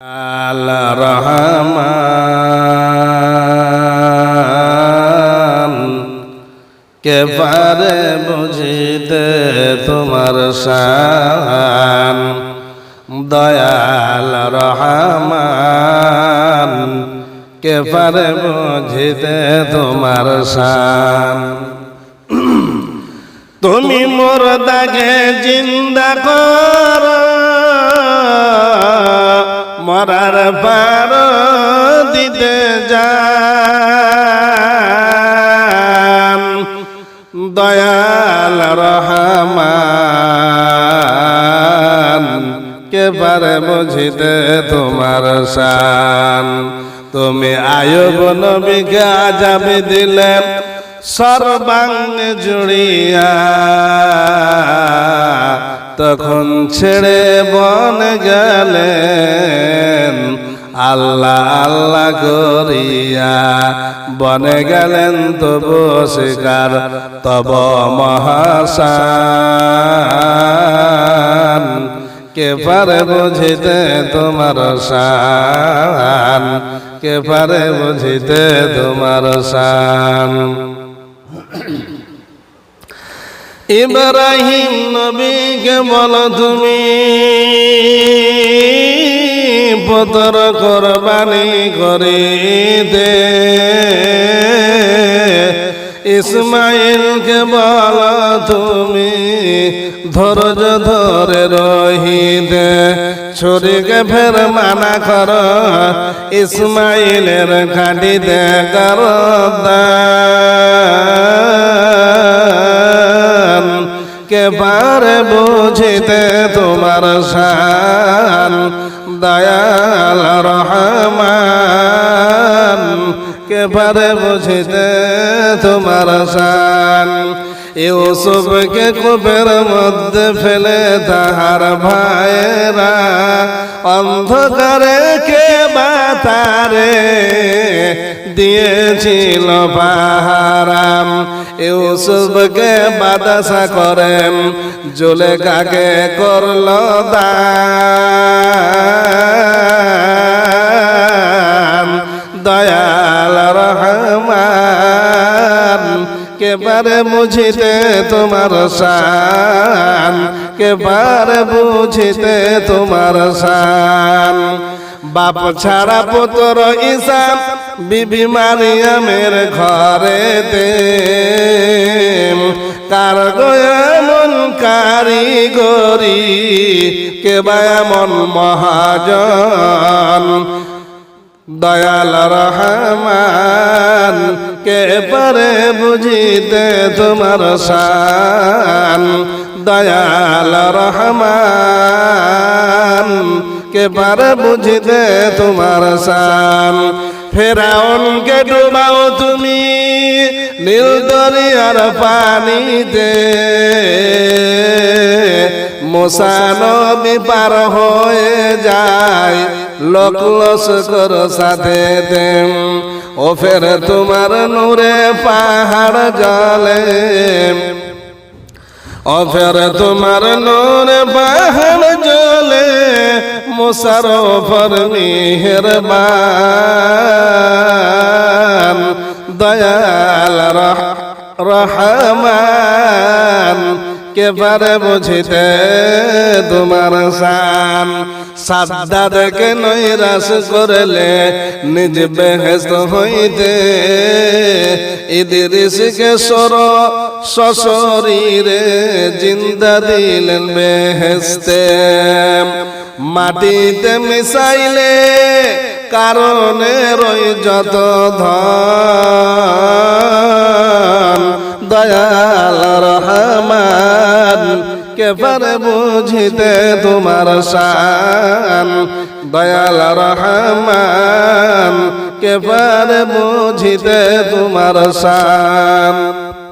আল কে পারে বুঝিতে তোমার শান? দয়াল রহমান। কে পারে বুঝিতে তোমার শান? তুমি মোর দাগে জিন্দা কর। মরার পার দিতে যান। দয়াল রহমান কে পারে বুঝিতে তোমার শান। তুমি আয়ব নবীকে আজাবে দিলে সর্বাঙ্গ জুড়িয়া। তখন ছেড়ে বন গেলেন, আল্লাহ আল্লাহ করিয়া। বনে গেলেন তবু শিকার, তব মহাসান কে পারে বুঝিতে তোমার সান কে পারে বুঝিতে তোমার শান? ইব্রাহিম নবীকে বল তুমি, পতর কোরবানি করে দে। ইসমাইলকে বল তুমি, ধৈর্য ধরে রহি দে। ছুরিকে ফের মানা কর, ইসমাইলের খাটিতে কর দান কে পারে বুঝিতে তোমার শান? দয়াল রহমান কেবারে বুঝিতে তোমার শান? ইউসুফকে কুপের মধ্যে ফেলে তাহার ভাইরা অন্ধকারে কে বাতারে দিয়েছিল পাহারাম। ইউসুফকে বাদাসা করেন জলে কাকে করল দান। কে পারে বুঝিতে তোমার শান কে পারে বুঝিতে তোমার শান। বাপ ছাড়া পুত্র ইসাম বিবি মারিয়ামের ঘরে দে কার গয়ামন কারিগরি, কে বায়ামন মহাজন। দয়াল রহমান। কে পারে বুঝিতে তোমার শান? দয়াল রহমান, কে পারে বুঝিতে তোমার শান? ফেরাউনকে ডুবাও তুমি নীল দরিয়ার পানিতে। মোসানবি পার হয়ে যায়, লোক লস্কর সাথে দেম ও ফের তোমার নূরে পাহাড় জলে। ও ফের তোমার নূরে পাহাড় জলে, মুসার ফর মেহরবান, দয়াল রহ রহমান। কে পারে বুঝিতে তোমার শান সাদ্দাদকে নৈরাস করলে নিজ বেহেস্ত হইতে। ইদিরিসকে সর সশরীরে জিন্দা দিলেন বেহেস্তে মাটিতে মিশাইলে কারণে রই যত ধন। কে পারে বুঝিতে তোমার শান দয়াল রহমান কে পারে বুঝিতে তোমার শান।